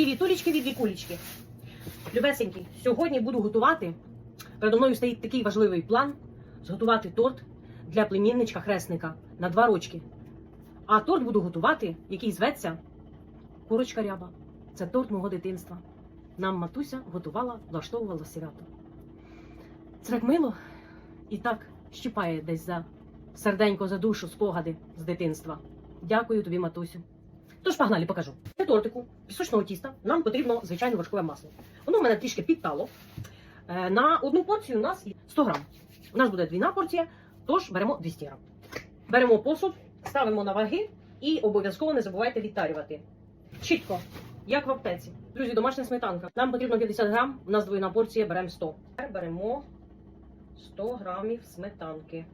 Привітулечки від вікулечки. Любесенькі, сьогодні буду готувати. Передо мною стоїть такий важливий план зготувати торт для племінничка хресника на два рочки. А торт буду готувати, який зветься Курочка ряба. Це торт мого дитинства. Нам матуся готувала, влаштовувала свято. Це так мило і так щипає десь за серденько за душу спогади з дитинства. Дякую тобі, матусю. Тож погнали, покажу. Для тортику пісочного тіста нам потрібно звичайно вершкове масло. Воно в мене трішки підтало. Е, На одну порцію у нас 100 грам. У нас буде двійна порція, тож беремо 200 грам. Беремо посуд, ставимо на ваги і обов'язково не забувайте відтарювати. Чітко, як в аптеці. Друзі, домашня сметанка. Нам потрібно 50 грам, у нас двойна порція, беремо 100. Тепер беремо 100 грамів сметанки.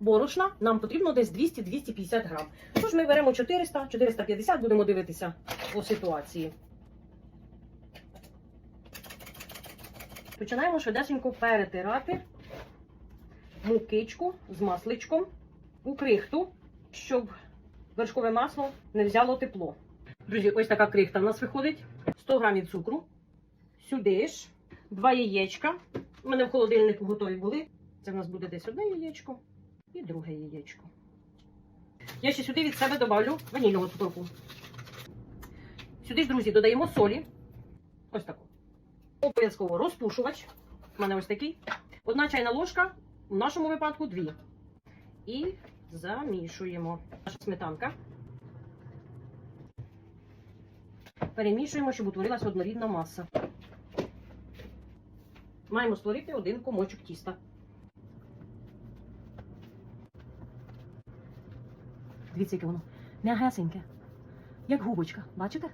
Борошна нам потрібно десь 200-250 грам. Тож ми беремо 400-450, будемо дивитися по ситуації. Починаємо швидесенько перетирати мукичку з масличком у крихту, щоб вершкове масло не взяло тепло. Друзі, ось така крихта в нас виходить. 100 грамів цукру. Сюди ж два яєчка. У мене в холодильнику готові були. Це в нас буде десь одне яєчко і друге яєчко. Я ще сюди від себе добавлю ванільного цукорку. Сюди ж, друзі, додаємо солі. Ось таку. Обов'язково розпушувач. У мене ось такий. Одна чайна ложка, в нашому випадку дві. І замішуємо. Наша сметанка. Перемішуємо, щоб утворилася однорідна маса. Маємо створити один комочок тіста. Дивіться, яке воно м'ягесеньке, як губочка. Бачите?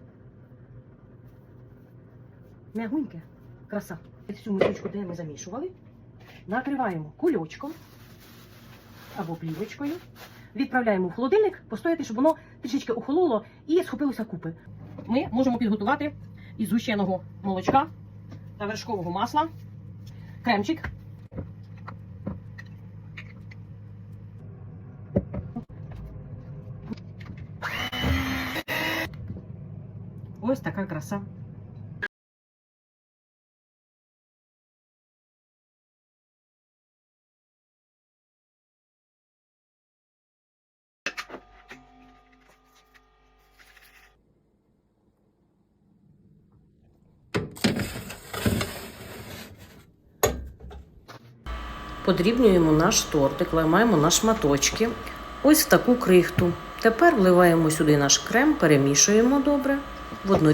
М'ягуньке. Краса. Всю мисочку, де ми замішували, накриваємо кульочком або плівочкою. Відправляємо в холодильник, постояти, щоб воно трішечки охололо і схопилося купи. Ми можемо підготувати із згущеного молочка та вершкового масла кремчик. Ось така краса. Подрібнюємо наш тортик, ламаємо на шматочки. Ось в таку крихту. Тепер вливаємо сюди наш крем, перемішуємо добре в одну